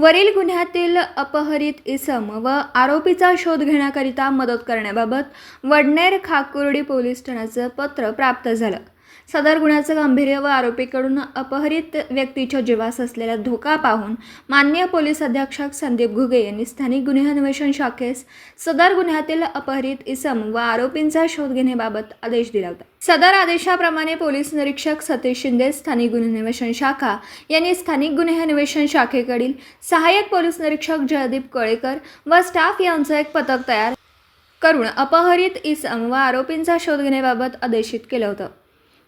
वरील गुन्ह्यातील अपहरित इसम व आरोपीचा शोध घेण्याकरिता मदत करण्याबाबत वडनेर खाकुर्डी पोलीस ठाण्याचं पत्र प्राप्त झालं. सदर गुन्ह्याचं गांभीर्य व आरोपीकडून अपहरित व्यक्तीच्या जीवास असलेला धोका पाहून मान्य पोलीस अधीक्षक संदीप घुगे यांनी स्थानिक गुन्हे अन्वेषण शाखेस सदर गुन्ह्यातील अपहरित इसम व आरोपींचा शोध घेण्याबाबत आदेश दिला होता. सदर आदेशाप्रमाणे पोलीस निरीक्षक सतीश शिंदे स्थानिक गुन्हे अन्वेषण शाखा यांनी स्थानिक गुन्हे अन्वेषण शाखेकडील सहाय्यक पोलीस निरीक्षक जयदीप कळेकर व स्टाफ यांचं एक पथक तयार करून अपहरित इसम व आरोपींचा शोध घेण्याबाबत आदेशित केलं होतं.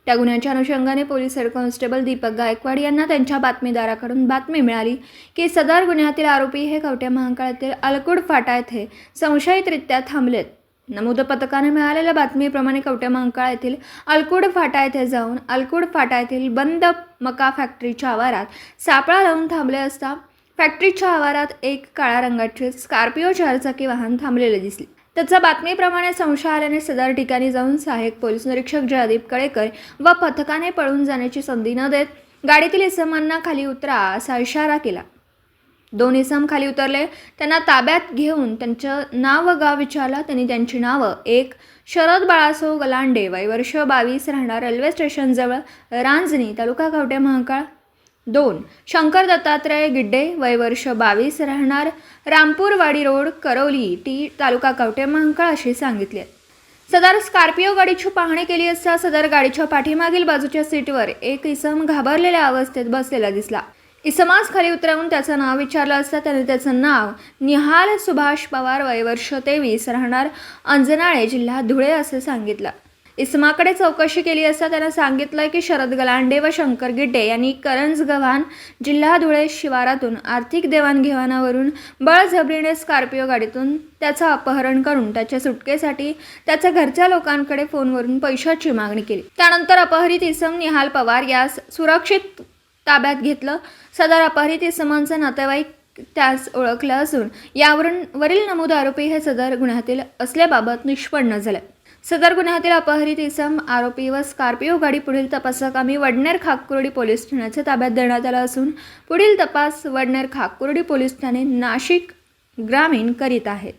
त्या गुन्ह्याच्या अनुषंगाने police head constable Deepak Gaikwad यांना त्यांच्या बातमीदाराकडून बातमी मिळाली की सदर गुन्ह्यातील आरोपी हे कवट्या महाकाळातील अलकुड फाटा येथे संशयितरित्या थांबलेत. नमूद पथकाने मिळालेल्या बातमीप्रमाणे कवट्या महाकाळ येथील अलकुड फाटा येथे जाऊन अलकुड फाटा येथील बंद मका फॅक्टरीच्या आवारात सापळा लावून थांबले असता फॅक्टरीच्या आवारात एक काळ्या रंगाचे स्कॉर्पिओ चारचाकी वाहन थांबलेले दिसले. त्याचा बातमीप्रमाणे संशय आल्याने सदर ठिकाणी जाऊन सहाय्यक पोलीस निरीक्षक जयदीप कळेकर व पथकाने पळून जाण्याची संधी न देत गाडीतील इसमांना खाली उतरा असा इशारा केला. दोन इसम खाली उतरले. त्यांना ताब्यात घेऊन त्यांचं नाव व गाव विचारलं. त्यांनी त्यांची नावं एक शरद बाळासो गलांडे वय वर्ष बावीस राहणार रेल्वे स्टेशनजवळ रांजणी तालुका कवटे महाकाळ दोन. शंकर दत्तात्रय गिड्डे वयवर्ष बावीस राहणार रामपूरवाडी रोड करौली टी तालुका कवटे महाकाळ अशी सांगितले. सदर स्कॉर्पिओ गाडीची पाहणी केली असता सदर गाडीच्या पाठीमागील बाजूच्या सीटवर एक इसम घाबरलेल्या अवस्थेत बसलेला दिसला. इसमास खाली उतरवून त्याचं नाव विचारलं असता त्याने त्याचं नाव निहाल सुभाष पवार वयवर्ष तेवीस राहणार अंजनाळे जिल्हा धुळे असं सांगितलं. इसमाकडे चौकशी केली असता त्यानं सांगितलं की शरद गलांडे व शंकर गिड्डे यांनी करंज गव्हाण जिल्हा धुळे शिवारातून आर्थिक देवाणघेवाणावरून बळजबरीने स्कॉर्पिओ गाडीतून त्याचं अपहरण करून त्याच्या सुटकेसाठी त्याच्या घरच्या लोकांकडे फोनवरून पैशाची मागणी केली. त्यानंतर अपहरित इसम निहाल पवार यास सुरक्षित ताब्यात घेतलं. सदर अपहरित इसमांचं नातेवाईक त्यास ओळखलं असून यावरून वरील नमूद आरोपी हे सदर गुन्ह्यातील असल्याबाबत निष्पन्न झालं. सदर गुन्ह्यातील अपहरित इसम आरोपी व स्कॉर्पिओ गाडी पुढील तपासाकामी वडनेर खाकुर्डी पोलीस ठाण्याच्या ताब्यात देण्यात आला असून पुढील तपास वडनेर खाकुर्डी पोलीस ठाणे नाशिक ग्रामीण करीत आहेत.